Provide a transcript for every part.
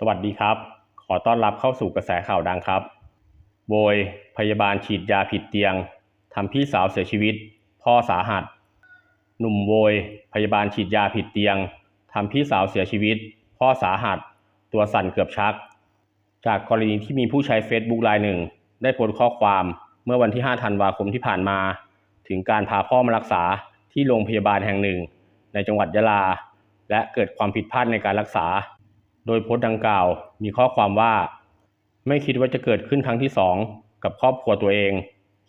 สวัสดีครับ ขอต้อนรับเข้าสู่กระแสข่าวดังครับโวยพยาบาลฉีดยาผิดเตียง ทำพี่สาวเสียชีวิต พ่อสาหัส หนุ่มโวย พยาบาลฉีดยาผิดเตียง ทำพี่สาวเสียชีวิต พ่อสาหัส ตัวสั่นเกือบชัก จากกรณีที่มีผู้ใช้ Facebook รายหนึ่ง ได้โพสต์ข้อความเมื่อวันที่ 5 ธันวาคมที่ผ่านมา ถึงการพาพ่อมารักษาที่โรงพยาบาลแห่งหนึ่ง ในจังหวัดยะลา และเกิดความผิดพลาดในการรักษา โดยโพสต์ดังกล่าวมีข้อความว่า ไม่คิดว่าจะเกิดขึ้นครั้งที่สองกับครอบครัวตัวเอง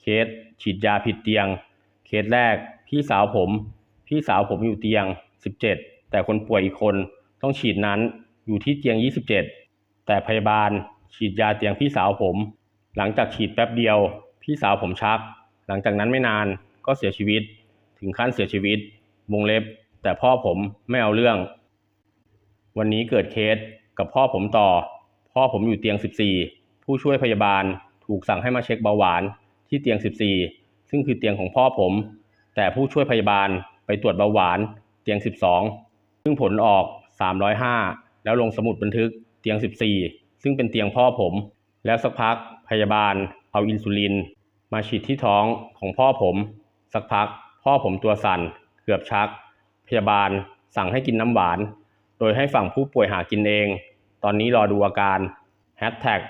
เคส ฉีดยาผิดเตียง เคสแรก พี่สาวผม พี่สาวผมอยู่เตียง 17 แต่คนป่วยอีกคนต้องฉีดนั้นอยู่ที่เตียง 27 แต่พยาบาล ฉีดยาเตียงพี่สาวผม หลังจากฉีดแป๊บเดียว พี่สาวผมชัก หลังจากนั้นไม่นานก็เสียชีวิต ถึงขั้นเสียชีวิต วงเล็บ แต่พ่อผมไม่เอาเรื่อง วันนี้เกิดเคสกับพ่อผมต่อ พ่อผมอยู่เตียง 14 ผู้ช่วยพยาบาลถูกสั่งให้มาเช็คเบาหวานที่เตียง 14 ซึ่งคือเตียงของพ่อผม แต่ผู้ช่วยพยาบาลไปตรวจเบาหวานเตียง 12 ซึ่งผลออก 305 แล้วลงสมุดบันทึกเตียง 14 ซึ่งเป็นเตียงพ่อผม แล้วสักพักพยาบาลเอาอินซูลิน มาฉีดที่ท้องของพ่อผม สักพักพ่อผมตัวสั่นเกือบชัก พยาบาลสั่งให้กินน้ำหวาน โดยให้ฝั่งผู้ป่วยหากินเอง ตอนนี้รอดูอาการแฮชแท็ก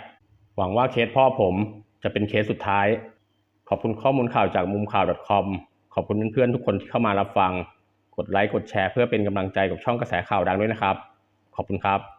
หวังว่าเคสพ่อผมจะเป็นเคสสุดท้าย ขอบคุณข้อมูลข่าวจากมุมข่าว .com ขอบคุณเพื่อนๆทุกคนที่เข้ามารับฟัง กดไลค์กดแชร์เพื่อเป็นกำลังใจกับช่องกระแสข่าวดังด้วยนะครับ ขอบคุณครับ